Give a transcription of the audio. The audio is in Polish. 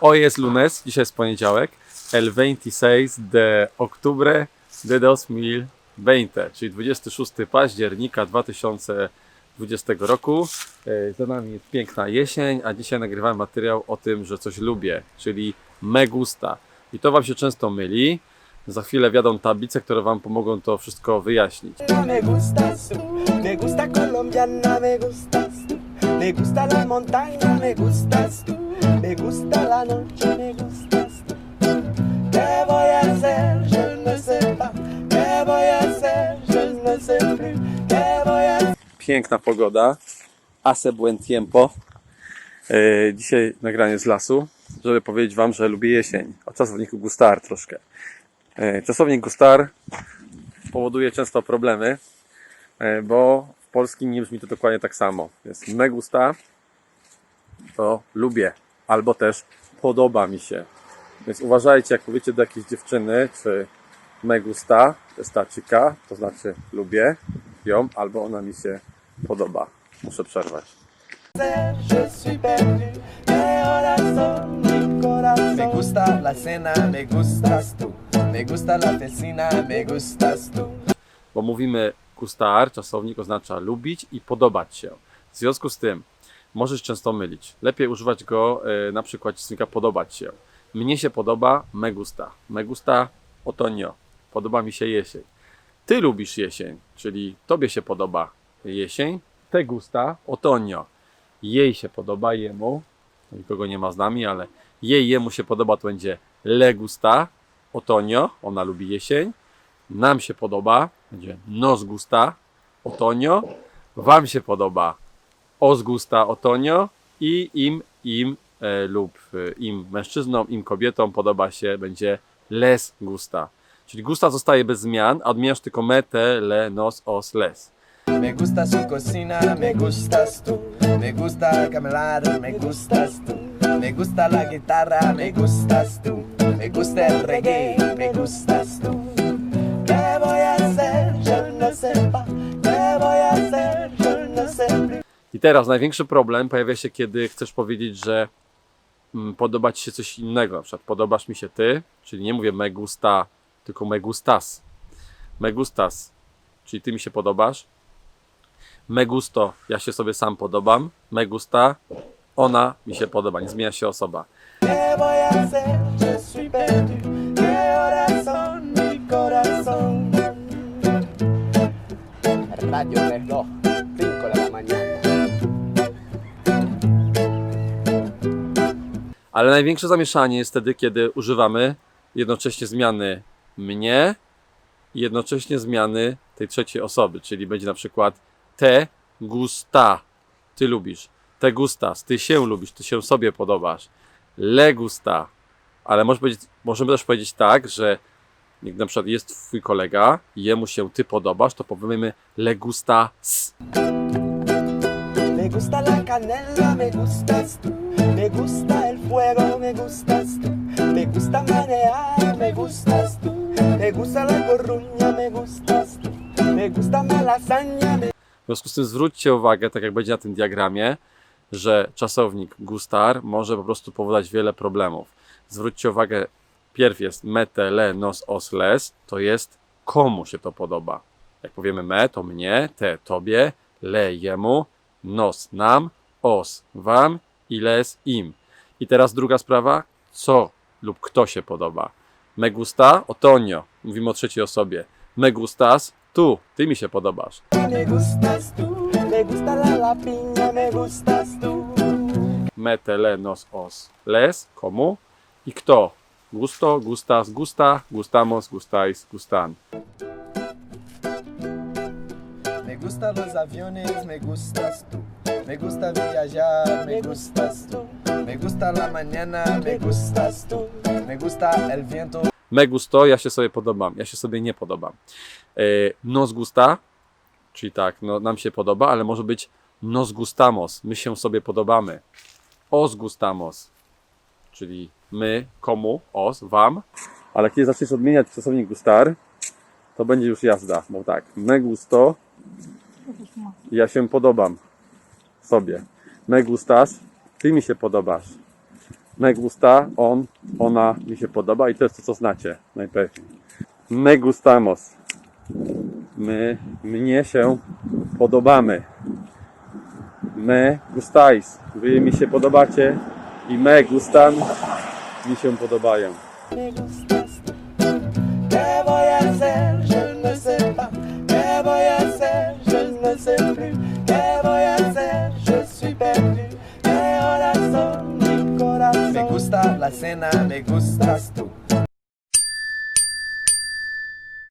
Hoy es lunes, dzisiaj jest poniedziałek. El 26 de octubre de 2020, czyli 26 października 2020 roku. E, Za nami jest piękna jesień, a dzisiaj nagrywam materiał o tym, że coś lubię, czyli me gusta. I to Wam się często myli. Za chwilę wiadą tablice, które Wam pomogą to wszystko wyjaśnić. Me gustas tú, me gusta colombiana, me gustas tú, me gusta la montaña, me gustas tú, me gusta la noche, me gustas tú. ¿Qué voy a hacer? Pas. ¿Qué voy a hacer? Plus. ¿Qué voy a piękna pogoda, hace buen tiempo. E, Dzisiaj nagranie z lasu, żeby powiedzieć Wam, że lubię jesień. O czasowniku Gustar troszkę. E, Czasownik Gustar powoduje często problemy, e, bo w polskim nie brzmi to dokładnie tak samo. Jest me gusta, to lubię, albo też podoba mi się. Więc uważajcie, jak powiecie do jakiejś dziewczyny, czy me gusta, to jest ta to znaczy lubię ją, albo ona mi się podoba. Muszę przerwać. Me gusta la cena, me gustas tú. Me gusta la vecina, me gustas tú. Bo mówimy gustar, czasownik oznacza lubić i podobać się. W związku z tym możesz często mylić. Lepiej używać go e, na przykład czasownika podobać się. Mnie się podoba me gusta. Me gusta otoño. Podoba mi się jesień. Ty lubisz jesień, czyli tobie się podoba jesień. Te gusta otoño. Jej się podoba jemu. Nikogo nie ma z nami, ale jej jemu się podoba to będzie le gusta otoño. Ona lubi jesień. Nam się podoba, będzie nos gusta otoño. Wam się podoba os gusta otoño i im, im e, lub e, im mężczyznom, im kobietom podoba się, będzie les gusta. Czyli gusta zostaje bez zmian, a odmieniasz tylko me, te, le, nos, os, les. Me gusta su cocina, me gustas tú. Me gusta caminar, me gustas tú. Me gusta la guitarra, me gustas tú. Me gusta el reggae, me gustas tú. I teraz największy problem pojawia się, kiedy chcesz powiedzieć, że mm, podoba ci się coś innego. Na przykład podobasz mi się ty, czyli nie mówię me gusta, tylko me gustas. Me gustas, czyli ty mi się podobasz. Me gusto, ja się sobie sam podobam. Me gusta, ona mi się podoba, nie zmienia się osoba. ¿Qué voy a Ale największe zamieszanie jest wtedy, kiedy używamy jednocześnie zmiany mnie i jednocześnie zmiany tej trzeciej osoby, czyli będzie na przykład te gusta, ty lubisz, te gustas, ty się lubisz, ty się sobie podobasz, le gusta, ale powiedzieć, możemy też powiedzieć tak, że jak na przykład jest twój kolega jemu się ty podobasz, to powiemy le gustas. Me gusta la canela, me gustas tú. Me gusta fuego, me gustas tú. Me gusta manejar, me gustas tú. Me gusta la corruña, me gustas tú. Me gusta la me W związku z tym zwróćcie uwagę, tak jak będzie na tym diagramie, że czasownik gustar może po prostu powodować wiele problemów. Zwróćcie uwagę, pierw jest me, te, le, nos, os, les, to jest komu się to podoba. Jak powiemy me, to mnie, te, tobie, le, jemu, nos, nam, os, wam i les, im. I teraz druga sprawa, co lub kto się podoba. Me gusta, otoño, mówimy o trzeciej osobie. Me gustas, tu, ty mi się podobasz. me gustas tú. Me gusta la la piña, me gustas tú. me, te, le, nos, os, les, komu i kto. Gusto, gustas, gusta, gustamos, gustáis, gustan. Me gustan los aviones, me gustas tú. Me gusta viajar, me gustas tú. Me gusta la mañana, me gustas tú. Me gusta el viento, Me gusto, ja się sobie podobam, ja się sobie nie podobam. E, nos gusta, czyli tak, no, nam się podoba, ale może być nos gustamos, my się sobie podobamy. Os gustamos, czyli my, komu, os, wam. Ale kiedy zaczniesz odmieniać czasownik gustar, to będzie już jazda, bo tak, me gusto, ja się podobam sobie. Me gustas, ty mi się podobasz. Me gusta, on, ona mi się podoba i to jest to, co znacie najpewniej. Me gustamos. My, mnie się podobamy. Me gustais. Wy mi się podobacie i me gustan mi się podobają. me gustas. ¿Qué voy a hacer? Je ne sais pas. ¿Qué voy a hacer? Je ne sais plus. Perdu. Mi